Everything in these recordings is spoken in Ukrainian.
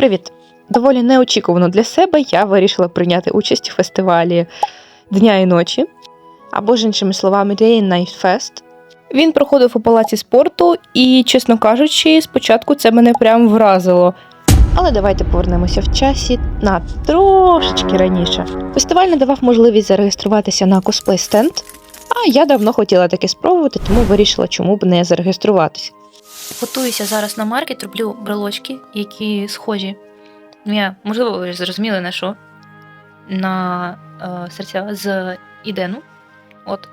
Привіт! Доволі неочікувано для себе я вирішила прийняти участь у фестивалі Дня і ночі, або ж іншими словами, Day and Night Fest. Він проходив у палаці спорту, і, чесно кажучи, спочатку це мене прям вразило. Але давайте повернемося в часі на трошечки раніше. Фестиваль надавав можливість зареєструватися на косплей стенд, а я давно хотіла таке спробувати, тому вирішила, чому б не зареєструватися. Готуюся зараз на маркет, роблю брелочки, які схожі. Ну, я, можливо, ви зрозуміли на що? На е, серця з Ідену. От.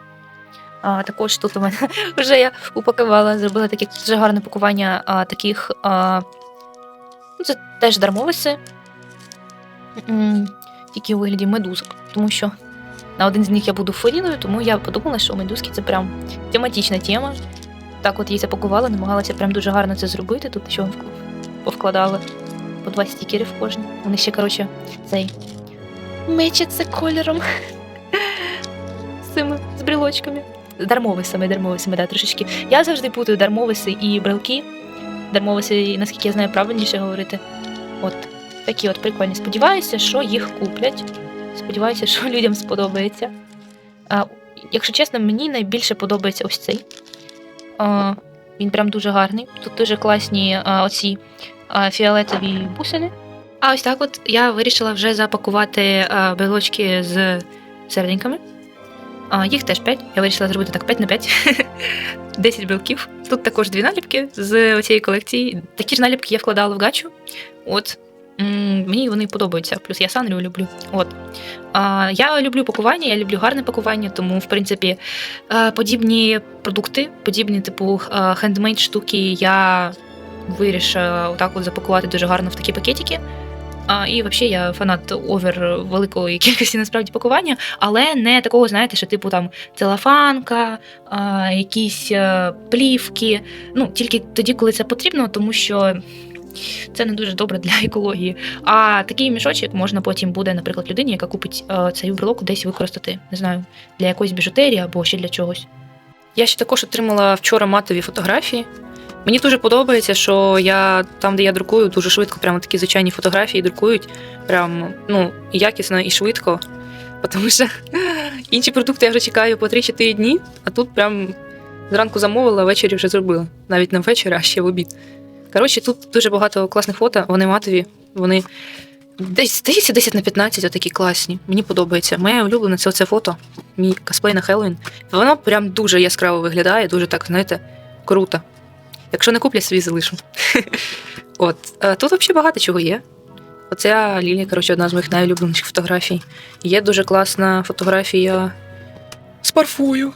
А, також тут у мене вже я упакувала, зробила таке дуже гарне пакування а, таких. А, ну, це теж дармовиси, тільки у вигляді медузок. Тому що на один з них я буду фуріною, тому я подумала, що медузки це прям тематична тема так от її запакувала, намагалася прям дуже гарно це зробити. Тут ще вк- повкладали по два стікери в кожні. Вони ще, коротше, цей мечаться кольором з цими з брелочками. З дармовисами, дармовисами, да, трошечки. Я завжди путаю дармовиси і брелки. Дармовиси, наскільки я знаю, правильніше говорити. От такі от прикольні. Сподіваюся, що їх куплять. Сподіваюся, що людям сподобається. А, якщо чесно, мені найбільше подобається ось цей. Він прям дуже гарний. Тут дуже класні оці фіолетові бусини. А ось так от я вирішила вже запакувати а, з серденьками. Їх теж 5. Я вирішила зробити так 5 на 5. 10 брелків. Тут також дві наліпки з цієї колекції. Такі ж наліпки я вкладала в гачу. От. Мені вони подобаються. Плюс я санрю люблю. От. Я люблю пакування, я люблю гарне пакування, тому, в принципі, Е, подібні продукти, подібні, типу, е, хендмейд штуки я вирішила отак от запакувати дуже гарно в такі пакетики. І взагалі я фанат овер великої кількості насправді пакування, але не такого, знаєте, що типу там целофанка, а, якісь е, плівки. Ну, тільки тоді, коли це потрібно, тому що це не дуже добре для екології. А такий мішочок можна потім буде, наприклад, людині, яка купить е, цей брелок, десь використати, не знаю, для якоїсь біжутерії або ще для чогось. Я ще також отримала вчора матові фотографії. Мені дуже подобається, що я там, де я друкую, дуже швидко, прямо такі звичайні фотографії друкують. Прям ну, якісно і швидко. Тому що інші продукти я вже чекаю по 3-4 дні, а тут прям зранку замовила, ввечері вже зробила. Навіть не ввечері, а ще в обід. Коротше, тут дуже багато класних фото, вони матові, вони десь здається 10 на 15, отакі класні. Мені подобається. Моє улюблене це оце фото, мій косплей на Хеллоуін. Воно прям дуже яскраво виглядає, дуже так, знаєте, круто. Якщо не куплять, собі залишу. От. Е, Тут взагалі багато чого є. Оця Лілія, коротше, одна з моїх найулюбленіших фотографій. Є дуже класна фотографія з парфою.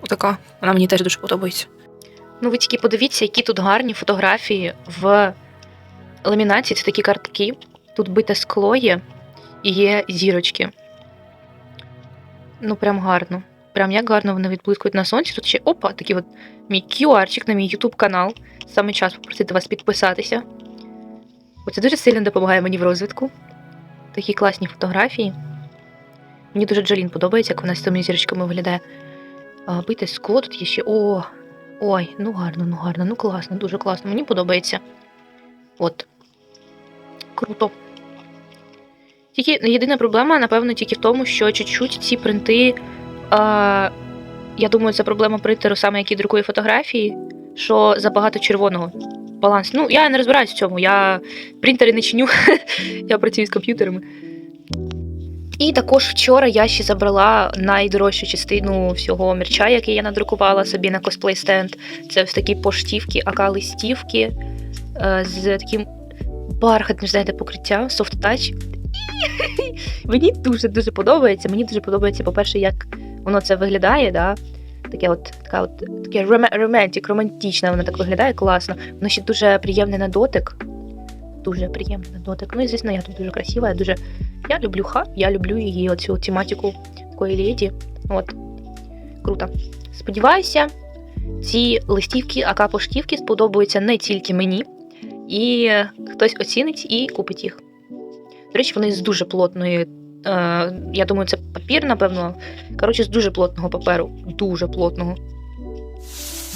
Отака. Вона мені теж дуже подобається. Ну, ви тільки подивіться, які тут гарні фотографії в ламінації. Це такі картки. Тут бите скло є і є зірочки. Ну, прям гарно. Прям як гарно вони відблискують на сонці. Тут ще опа, такий от мій QR-чик на мій YouTube канал. Саме час попросити вас підписатися. Оце дуже сильно допомагає мені в розвитку. Такі класні фотографії. Мені дуже Джолін подобається, як вона з цими зірочками виглядає. Бите скло тут є ще. О! Ой, ну гарно, ну гарно, ну класно, дуже класно. Мені подобається. От. Круто. Тільки єдина проблема, напевно, тільки в тому, що чуть-чуть ці принти. А, я думаю, це проблема принтеру, саме який друкує фотографії, що забагато червоного. Баланс. Ну, я не розбираюсь в цьому. Я принтери не чиню. я працюю з комп'ютерами. І також вчора я ще забрала найдорожчу частину всього мерча, який я надрукувала собі на косплей стенд. Це ось такі поштівки, ака листівки е, з таким бархатним, знаєте, покриттям, soft touch. Мені дуже дуже подобається. Мені дуже подобається, по-перше, як воно це виглядає, да? Таке от, така от таке романтик, романтичне, воно так виглядає класно. Воно ще дуже приємне на дотик. Дуже приємний дотик. Ну і звісно, я тут дуже красива, я дуже. Я люблю ха, я люблю її оцю тематику такої леді. От. Круто. Сподіваюся, ці листівки, ака поштівки сподобаються не тільки мені, і хтось оцінить і купить їх. До речі, вони з дуже плотної. Е, я думаю, це папір, напевно. Коротше, з дуже плотного паперу. Дуже плотного.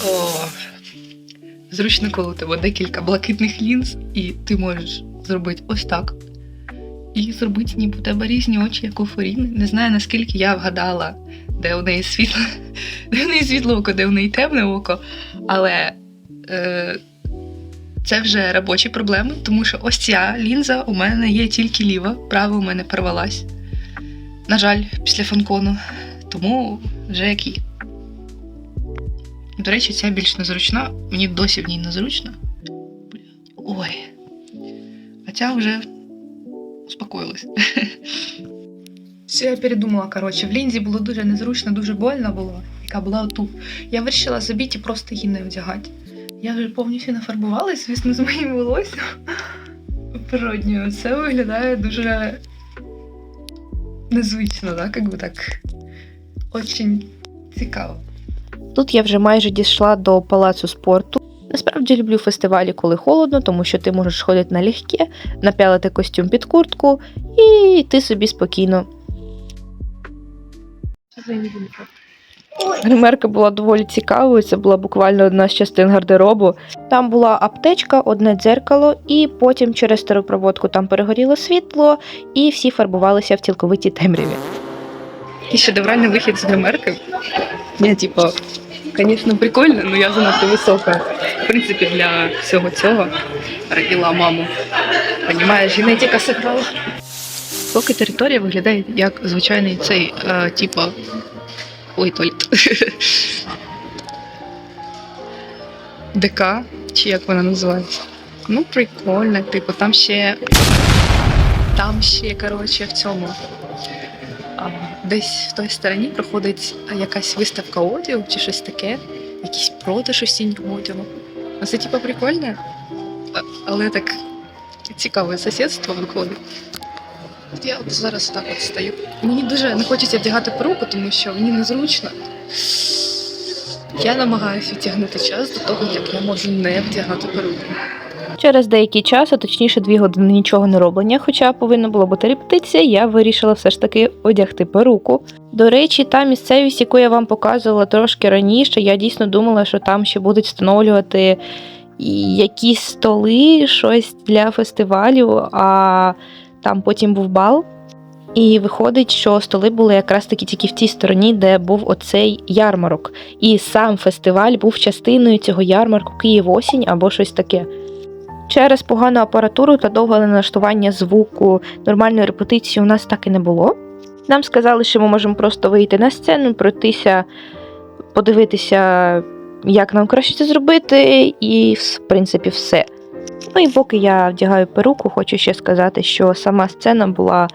О, зручно, коли у тебе декілька блакитних лінз, і ти можеш зробити ось так. І зробити ніби у тебе різні очі, як у Форіни. Не знаю, наскільки я вгадала, де у неї світло, де у неї світло око, де у неї темне око. Але е, це вже робочі проблеми, тому що ось ця лінза у мене є тільки ліва, права у мене порвалась. На жаль, після фанкону. Тому вже які. До речі, ця більш незручна. Мені досі в ній незручно. Ой. А ця вже успокоїлась. Все, я передумала, коротше, в лінзі було дуже незручно, дуже больно було, яка була отут. Я вирішила забити і просто її не вдягати. Я вже повністю нафарбувалась, звісно, з моїм волоссям природньою. Це виглядає дуже незвично, да? Как би так. Очень цікаво. Тут я вже майже дійшла до палацу спорту. Насправді люблю фестивалі, коли холодно, тому що ти можеш ходити налегке, напялити костюм під куртку і йти собі спокійно. Гримерка була доволі цікавою. Це була буквально одна з частин гардеробу. Там була аптечка, одне дзеркало, і потім через стару проводку там перегоріло світло, і всі фарбувалися в цілковитій темряві. І шедевральний вихід з гримерки. Я, типу, звісно, прикольно, але я занадто висока. В принципі, для всього цього родила маму. Понімаєш, генетика сыграла. Поки територія виглядає як звичайний цей, е, типу, ой, туалет. ДК, чи як вона називається. Ну, прикольно, типу, там ще. Там ще, коротше, в цьому. Десь в той стороні проходить якась виставка одягу чи щось таке, якийсь продаж осіннього одягу. Ну, Це типу прикольно, а- але так цікаве сусідство виходить. От Я от зараз так от стою. Мені дуже не хочеться вдягати перуку, тому що мені незручно. Я намагаюся відтягнути час до того, як я можу не вдягати перуку. Через деякий час, а точніше дві години нічого не роблення, хоча повинна була бути репетиція, я вирішила все ж таки одягти перуку. До речі, та місцевість, яку я вам показувала трошки раніше, я дійсно думала, що там ще будуть встановлювати якісь столи, щось для фестивалю, а там потім був бал. І виходить, що столи були якраз таки тільки в тій стороні, де був оцей ярмарок. І сам фестиваль був частиною цього ярмарку Київ осінь або щось таке. Через погану апаратуру та довге налаштування звуку нормальної репетиції у нас так і не було. Нам сказали, що ми можемо просто вийти на сцену, пройтися, подивитися, як нам краще це зробити, і в принципі все. Ну і поки я вдягаю перуку, хочу ще сказати, що сама сцена була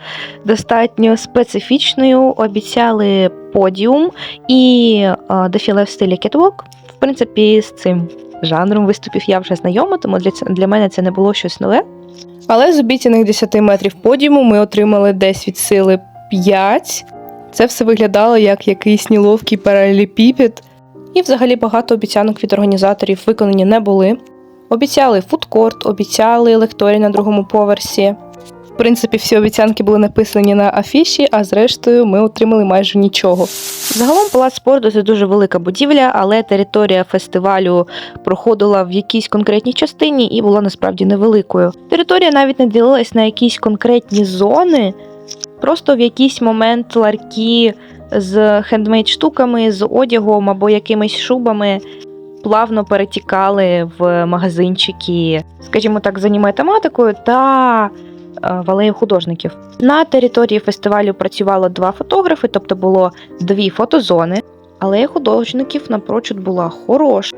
достатньо специфічною. Обіцяли подіум і е, дефіле в стилі кетвок. В принципі, з цим жанром виступів я вже знайома, тому для, для мене це не було щось нове. Але з обіцяних 10 метрів подіуму ми отримали десь від сили 5. Це все виглядало як якийсь неловкий паралелепіпед. І взагалі багато обіцянок від організаторів виконані не були. Обіцяли фудкорт, обіцяли лекторій на другому поверсі. В принципі, всі обіцянки були написані на афіші, а зрештою ми отримали майже нічого. Загалом палац спорту це дуже велика будівля, але територія фестивалю проходила в якійсь конкретній частині і була насправді невеликою. Територія навіть не ділилась на якісь конкретні зони, просто в якийсь момент ларки з хендмейд штуками, з одягом або якимись шубами плавно перетікали в магазинчики, скажімо так, з аніме тематикою та е, в алею художників. На території фестивалю працювало два фотографи, тобто було дві фотозони. Алея художників напрочуд була хороша.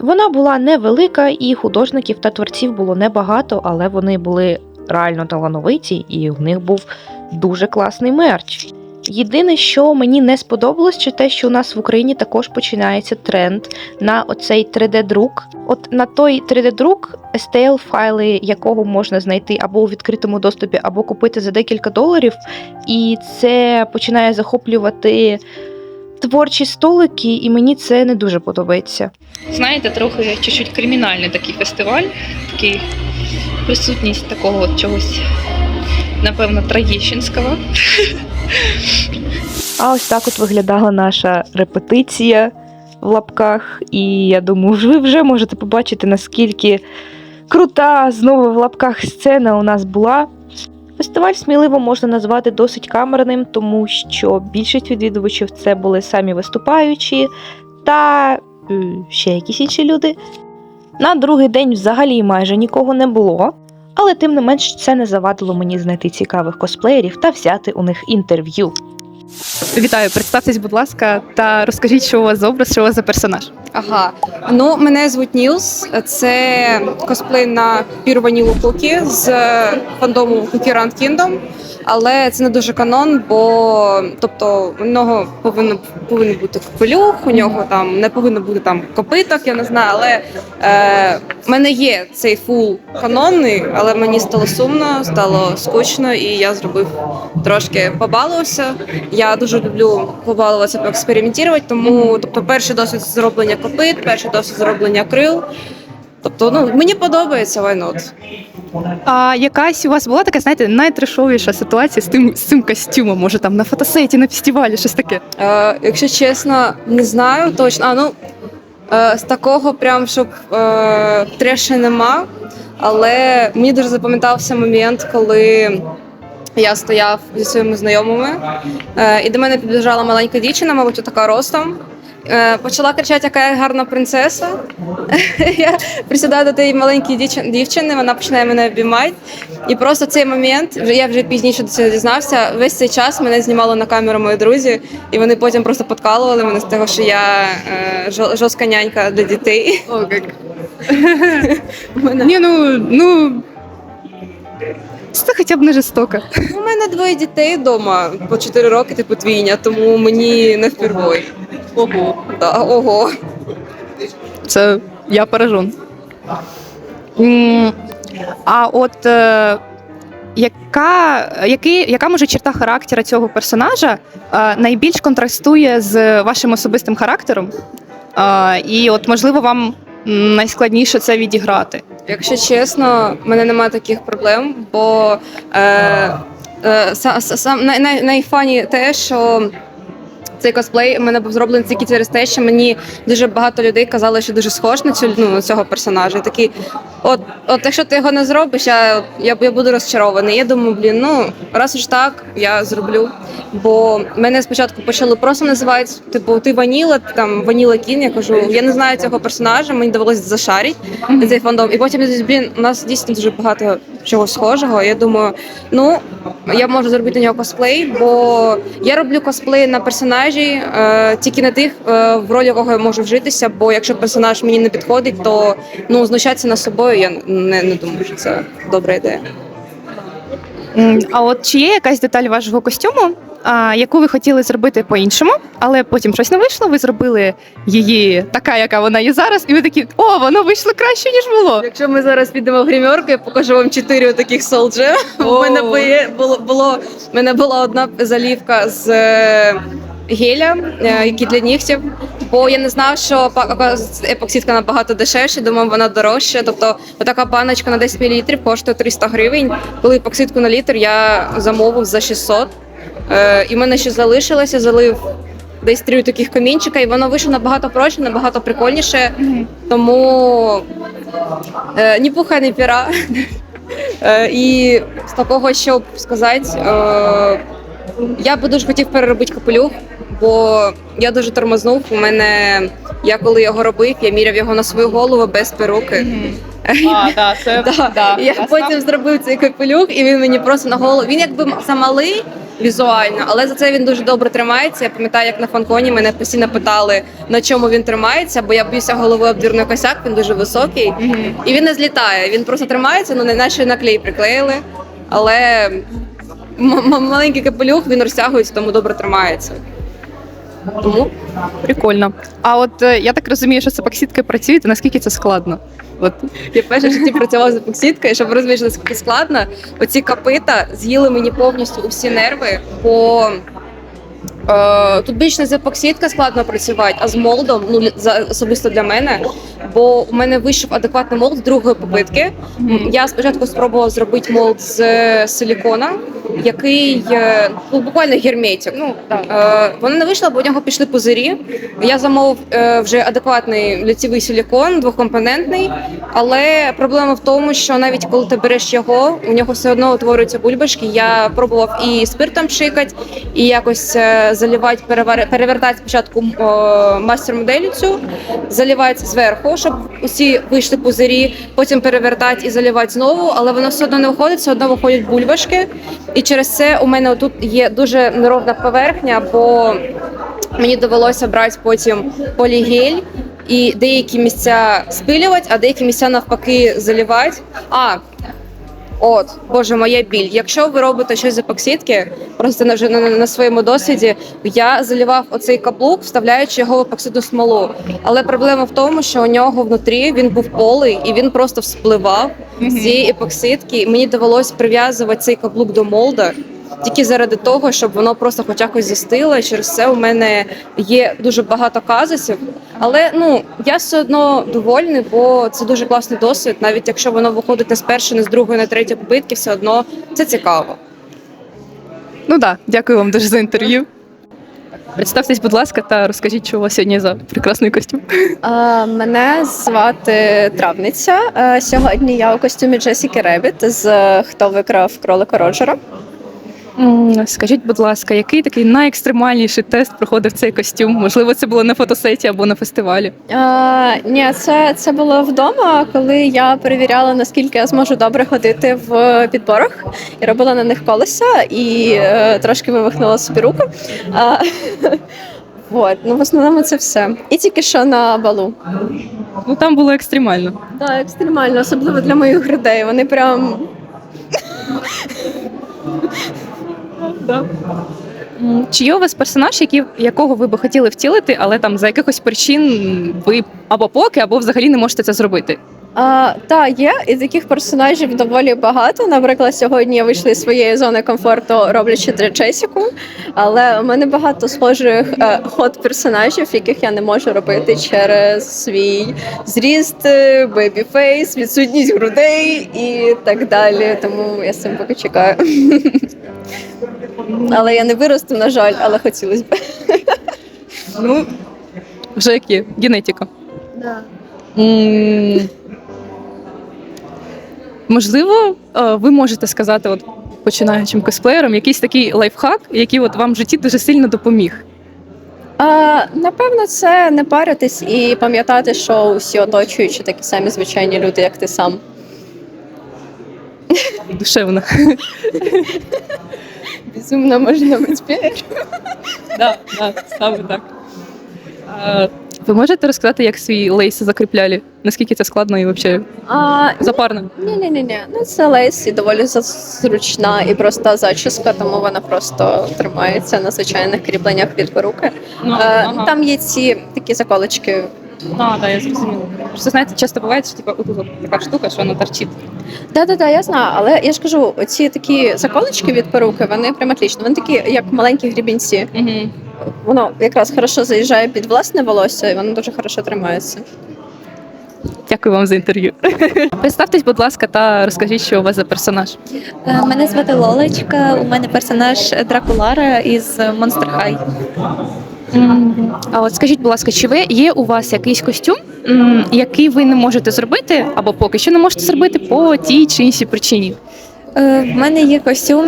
Вона була невелика, і художників та творців було небагато, але вони були реально талановиті, і в них був дуже класний мерч. Єдине, що мені не сподобалось, це те, що у нас в Україні також починається тренд на оцей 3D-друк. От на той 3D-друк, STL-файли якого можна знайти або у відкритому доступі, або купити за декілька доларів, і це починає захоплювати творчі столики, і мені це не дуже подобається. Знаєте, трохи чуть-чуть кримінальний такий фестиваль, такий присутність такого от чогось, напевно, троєщинського. А ось так от виглядала наша репетиція. в лапках, і я думаю, ви вже можете побачити, наскільки крута знову в лапках сцена у нас була. Фестиваль сміливо можна назвати досить камерним, тому що більшість відвідувачів це були самі виступаючі та ще якісь інші люди. На другий день взагалі майже нікого не було, але тим не менш це не завадило мені знайти цікавих косплеєрів та взяти у них інтерв'ю. Вітаю, представтесь, будь ласка, та розкажіть, що у вас за образ, що у вас за персонаж. Ага, ну мене звуть Нілс. Це косплей на Pure Vanilla з фандому Cookie Run Kingdom. Але це не дуже канон, бо тобто у нього повинно повинен бути капелюх, у нього там не повинно бути там копиток, я не знаю. Але е, в мене є цей фул канонний, але мені стало сумно, стало скучно, і я зробив трошки побалувався. Я дуже люблю побалуватися, поекспериментувати, тому тобто перший досвід зроблення копит, перший досвід зроблення крил. Тобто, ну мені подобається not. А якась у вас була така, знаєте, найтрешовіша ситуація з тим з цим костюмом? Може там на фотосеті, на фестивалі, щось таке? Е, якщо чесно, не знаю точно. А ну е, з такого, прям щоб е, треша нема. Але мені дуже запам'ятався момент, коли я стояв зі своїми знайомими, е, і до мене підбіжала маленька дівчина, мабуть, така ростом. Е, Почала кричати, яка я гарна принцеса. Я присідаю до тієї маленької дівчини, вона починає мене обіймати. І просто цей момент, я вже пізніше до цього дізнався. Весь цей час мене знімали на камеру мої друзі, і вони потім просто подкалували мене з того, що я е, жо- жорстка нянька для дітей. О, як. Ні, ну, ну. Це хоча б не жорстоко. у мене двоє дітей вдома по 4 роки, типу двійня, тому мені не впервой. Ого. Да, ого. Це я поражен. М, А от е, яка, який, яка може черта характера цього персонажа е, найбільш контрастує з вашим особистим характером? Е, і от, можливо, вам найскладніше це відіграти. Якщо чесно, в мене немає таких проблем, бо е, е, са- са- сам най, най, найфані те, що цей косплей у мене був зроблений тільки через те, що мені дуже багато людей казали, що дуже схож на цю ну, цього персонажа. Такі, от, от якщо ти його не зробиш, я, я, я буду розчарований. Я думаю, блін, ну раз уж так, я зроблю. Бо мене спочатку почали просто називати, типу, ти ваніла, там ваніла кін. Я кажу, я не знаю цього персонажа, мені довелося зашарити цей фандом. І потім я блін, у нас дійсно дуже багато чого схожого. Я думаю, ну я можу зробити на нього косплей, бо я роблю косплей на персонажі, е, тільки на тих, е, в ролі якого я можу вжитися. Бо якщо персонаж мені не підходить, то ну знущатися над собою я не, не думаю, що це добра ідея. А от чи є якась деталь вашого костюму, яку ви хотіли зробити по-іншому, але потім щось не вийшло, ви зробили її така, яка вона є зараз, і ви такі, о, воно вийшло краще, ніж було. Якщо ми зараз підемо в гримерку, я покажу вам чотири таких солджа. У мене було, було, мене була одна залівка з е, геля, е, який для нігтів. Бо я не знав, що епоксидка набагато дешевше, думав, вона дорожча. Тобто, отака паночка на 10 мл коштує 300 гривень. Коли епоксидку на літр я замовив за 600. Е, і в мене ще залишилося, залив десь три таких камінчика, і воно вийшло набагато проще, набагато прикольніше. Тому е, ні пуха, ні піра. І з такого, щоб сказати, я би дуже хотів переробити капелюх, бо я дуже тормознув. У мене я коли його робив, я міряв його на свою голову без перуки. А, да, це Да. І я потім зробив цей капелюх, і він мені просто на голову. Він якби замалий візуально, але за це він дуже добре тримається. Я пам'ятаю, як на фанконі мене постійно питали, на чому він тримається, бо я боюся голови об двірний косяк, він дуже високий. І він не злітає. Він просто тримається, ну не наче на клей приклеїли. Але маленький капелюх він розтягується, тому добре тримається. Тому прикольно. А от е, я так розумію, що з епоксидкою працюєте, наскільки це складно? От Я перше в житті працювала з епоксидкою, щоб ви розуміли, наскільки складно. Оці копита з'їли мені повністю усі нерви, бо е, тут більш не з епоксидка складно працювати, а з молдом, ну за особисто для мене. бо у мене вийшов адекватний молд з другої попитки. Я спочатку спробувала зробити молд з е, силікона, який е, ну, буквально герметик. Ну, е, воно не вийшло, бо у нього пішли пузирі. Я замовив е, вже адекватний ліцевий силікон, двокомпонентний. Але проблема в тому, що навіть коли ти береш його, у нього все одно утворюються бульбашки. Я пробував і спиртом шикати, і якось е, заливати, перевер- перевертати спочатку мастер-модель цю, заливати зверху, щоб усі вийшли пузирі, потім перевертати і заливати знову, але воно все одно не виходить, все одно виходять бульбашки. І через це у мене тут є дуже неровна поверхня, бо мені довелося брати потім полігель і деякі місця спилювати, а деякі місця навпаки заливати. А От, боже, моя біль. Якщо ви робите щось з епоксидки, просто на вже на, на своєму досвіді, я заливав оцей каблук, вставляючи його в епоксидну смолу. Але проблема в тому, що у нього внутрі він був полий і він просто вспливав з цієї епоксидки. І мені довелось прив'язувати цей каблук до молда. Тільки заради того, щоб воно просто хоч якось застило. І Через це у мене є дуже багато казусів. Але ну я все одно довольний, бо це дуже класний досвід. Навіть якщо воно виходить не з першої, не з другої, не з третьої попитки, все одно це цікаво. Ну так, дякую вам дуже за інтерв'ю. Представтесь, будь ласка, та розкажіть, що у вас сьогодні за прекрасний костюм. А, Мене звати Травниця. Сьогодні я у костюмі Джесіки Ребіт з хто викрав кролика Роджера. Скажіть, будь ласка, який такий найекстремальніший тест проходив цей костюм? Можливо, це було на фотосеті або на фестивалі. А, Ні, це, це було вдома, коли я перевіряла, наскільки я зможу добре ходити в підборах і робила на них колеса і е, трошки вивихнула собі руку. А, Вот, ну в основному це все. І тільки що на балу. Ну там було екстремально. Так, екстремально, особливо для моїх грудей. Вони прям М, Чи є у вас персонаж, який, якого ви би хотіли втілити, але там за якихось причин ви або поки, або взагалі не можете це зробити? А, та є, і таких персонажів доволі багато. Наприклад, сьогодні я вийшла з своєї зони комфорту, роблячи Джесіку. Але у мене багато схожих е, ход персонажів, яких я не можу робити через свій зріст, бейбі-фейс, відсутність грудей і так далі. Тому я з цим поки чекаю. Але я не виросту, на жаль, але хотілося б. Ну, вже як є, генетика. М, Можливо, е, ви можете сказати, от починаючим косплеєрам, якийсь такий лайфхак, який от вам в житті дуже сильно допоміг. А, напевно, це не паритись і пам'ятати, що усі оточуючі такі самі звичайні люди, як ти сам. Душевно. Безумно можна бути. Да, да, саме так. Е, Ви можете розказати, як свій лейс закріпляли? Наскільки це складно і взагалі А, запарно? ні, ні, ні, ні. Ну це лейс і доволі за- зручна і проста зачіска, тому вона просто тримається на звичайних кріпленнях від перуки. Ну, Е, Там є ці такі заколочки. А, да, я зрозуміла. Просто знаєте, часто буває, що типу, отут от така штука, що вона торчить. Да, да, да, я знаю, але я ж кажу, ці такі заколочки від перуки, вони прям отлічні. Вони такі, як маленькі грібінці. Угу. Воно якраз хорошо заїжджає під власне волосся, і воно дуже хорошо тримається. Дякую вам за інтерв'ю. Представтесь, будь ласка, та розкажіть, що у вас за персонаж. Е, Мене звати Лолечка. У мене персонаж Дракулара із Monster High. А от скажіть, будь ласка, чи ви є у вас якийсь костюм, який ви не можете зробити, або поки що не можете зробити по тій чи іншій причині? Е, В мене є костюм,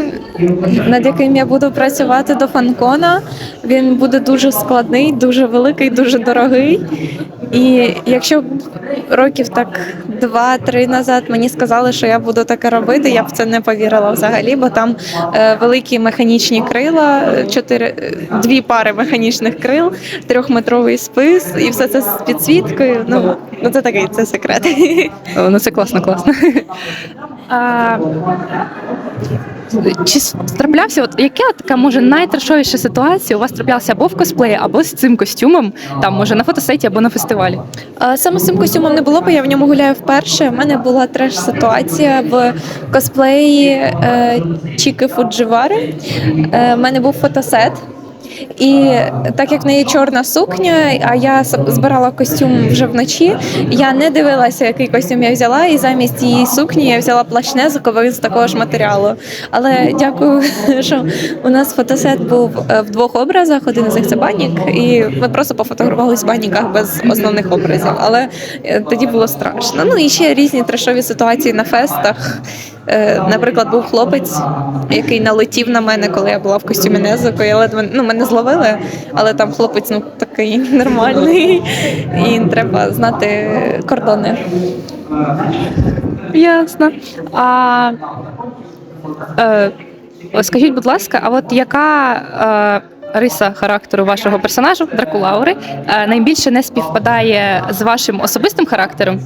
над яким я буду працювати до фанкона. Він буде дуже складний, дуже великий, дуже дорогий. І якщо років так два-три назад мені сказали, що я буду таке робити, я б в це не повірила взагалі, бо там е, великі механічні крила, е, чотири е, дві пари механічних крил, трьохметровий спис, і все це з підсвіткою. Ну, ну це такий це секрет. О, ну це класно, класно. Чи траплявся, от яка така може найтрешовіша ситуація у вас траплялася або в косплеї, або з цим костюмом, там може на фотосеті або на фестивалі? Саме з цим костюмом не було, бо я в ньому гуляю вперше. У мене була треш-ситуація в косплеї е, Чіки Фудживари. Е, У мене був фотосет. І так як в неї чорна сукня, а я збирала костюм вже вночі, я не дивилася, який костюм я взяла, і замість її сукні я взяла плащ незиковий з такого ж матеріалу. Але дякую, що у нас фотосет був е, в двох образах. Один із них це банік, і ми просто пофотографувалися в баніках без основних образів. Але е, тоді було страшно. Ну і ще різні трешові ситуації на фестах. Е, Наприклад, був хлопець, який налетів на мене, коли я була в костюмі Незико. Я ледве ну мене зловили, але там хлопець ну такий нормальний, і треба знати кордони. Ясно. А, е, скажіть, будь ласка, а от яка е, риса характеру вашого персонажу, Дракулаури, е, найбільше не співпадає з вашим особистим характером?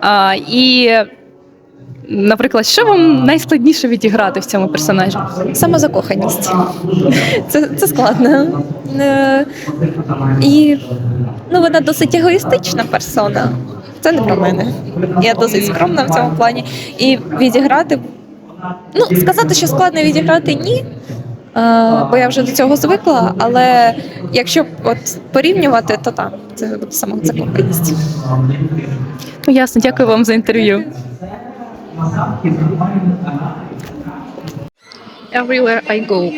А, і, наприклад, що вам найскладніше відіграти в цьому персонажі? Самозакоханість. Це, це складно. Е, І ну, вона досить егоїстична персона. Це не про мене. Я досить скромна в цьому плані. І відіграти. Ну, сказати, що складно відіграти ні. е, Бо я вже до цього звикла, але якщо от порівнювати, то так, це буде самозакоханість. Ну, ясно, дякую вам за інтерв'ю. Everywhere I go,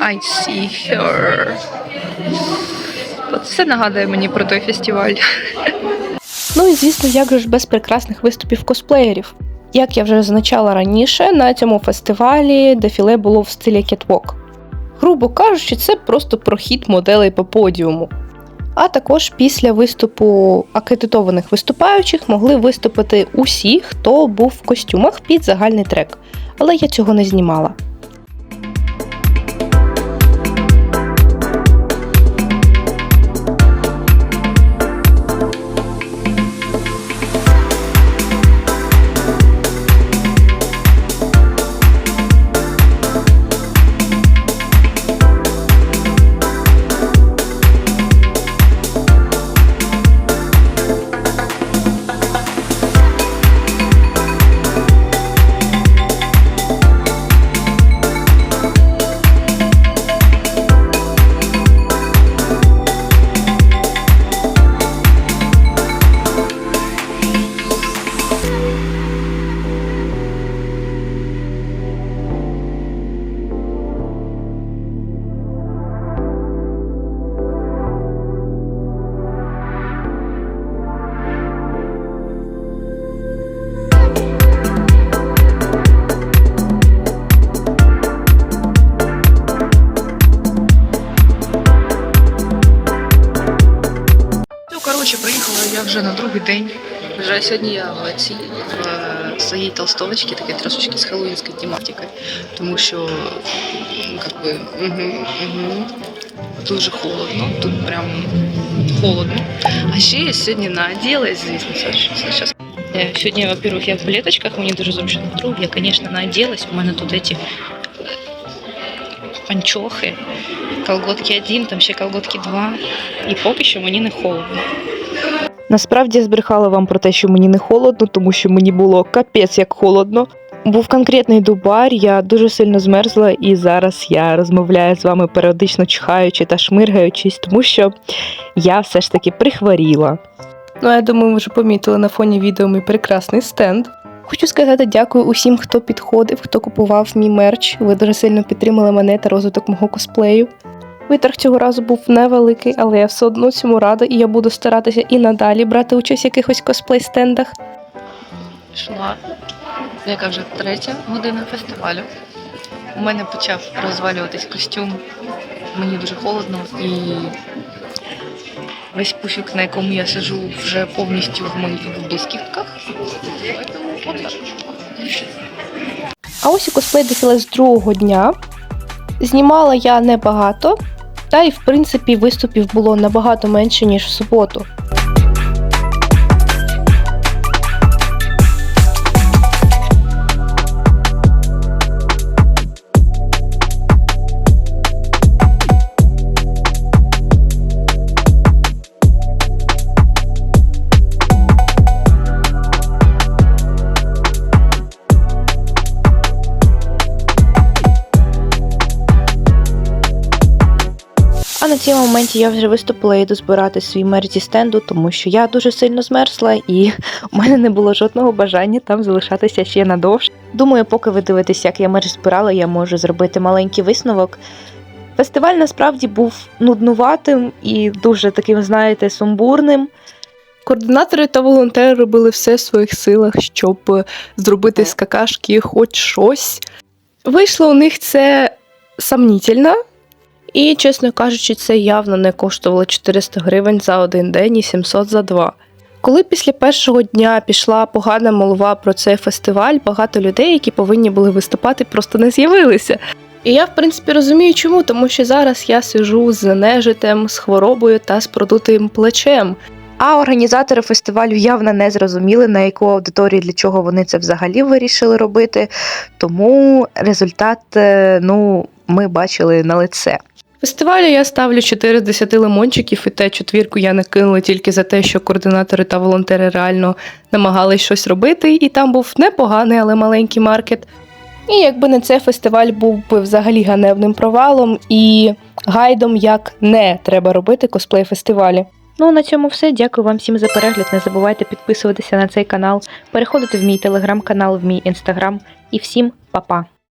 I see her. От Все нагадує мені про той фестиваль. Ну і звісно, як же ж без прекрасних виступів косплеєрів. Як я вже зазначала раніше, на цьому фестивалі дефіле було в стилі кетвок. Грубо кажучи, це просто прохід моделей по подіуму. А також після виступу акредитованих виступаючих могли виступити усі, хто був в костюмах під загальний трек. Але я цього не знімала. сьогодні я в цій в своїй толстовочці, таке трошечки з хеллоуінською тематикою, тому що ну, как би, угу, угу, дуже холодно, тут прям холодно. А ще я сьогодні наоділась, звісно, зараз. Сьогодні, во-первых, я в балеточках, мені дуже зручно. Друг, я, звісно, наоділась, у мене тут эти панчохи, колготки один, там ще колготки два, і поки що мені не холодно. Насправді я збрехала вам про те, що мені не холодно, тому що мені було капець як холодно. Був конкретний дубар, я дуже сильно змерзла, і зараз я розмовляю з вами періодично чхаючи та шмиргаючись, тому що я все ж таки прихворіла. Ну, я думаю, ви вже помітили на фоні відео мій прекрасний стенд. Хочу сказати дякую усім, хто підходив, хто купував мій мерч. Ви дуже сильно підтримали мене та розвиток мого косплею. Витрах цього разу був невеликий, але я все одно цьому рада, і я буду старатися і надалі брати участь в якихось косплей-стендах. Йшла, яка вже третя година фестивалю. У мене почав розвалюватись костюм. Мені дуже холодно і весь пуфік, на якому я сиджу, вже повністю в моїх блискітках. А ось і косплей дефіле з другого дня. Знімала я небагато, та й в принципі виступів було набагато менше, ніж в суботу. На цьому моменті я вже виступила і дозбирати свій мер зі стенду, тому що я дуже сильно змерзла і у мене не було жодного бажання там залишатися ще надовше. Думаю, поки ви дивитесь, як я мерч збирала, я можу зробити маленький висновок. Фестиваль насправді був нуднуватим і дуже таким, знаєте, сумбурним. Координатори та волонтери робили все в своїх силах, щоб е, зробити з какашки хоч щось. Вийшло у них це сомнітельно, і, чесно кажучи, це явно не коштувало 400 гривень за один день і 700 за два. Коли після першого дня пішла погана молва про цей фестиваль, багато людей, які повинні були виступати, просто не з'явилися. І я, в принципі, розумію, чому, тому що зараз я сижу з нежитем, з хворобою та з продутим плечем. А організатори фестивалю явно не зрозуміли, на яку аудиторію для чого вони це взагалі вирішили робити. Тому результат, е, ну, ми бачили на лице. Фестивалю я ставлю 4 з 10 лимончиків, і те четвірку я не кинула тільки за те, що координатори та волонтери реально намагались щось робити, і там був непоганий, але маленький маркет. І якби не це фестиваль був би взагалі ганебним провалом і гайдом, як не треба робити косплей фестивалі. Ну, а на цьому все. Дякую вам всім за перегляд. Не забувайте підписуватися на цей канал, переходити в мій телеграм-канал, в мій інстаграм. І всім па-па!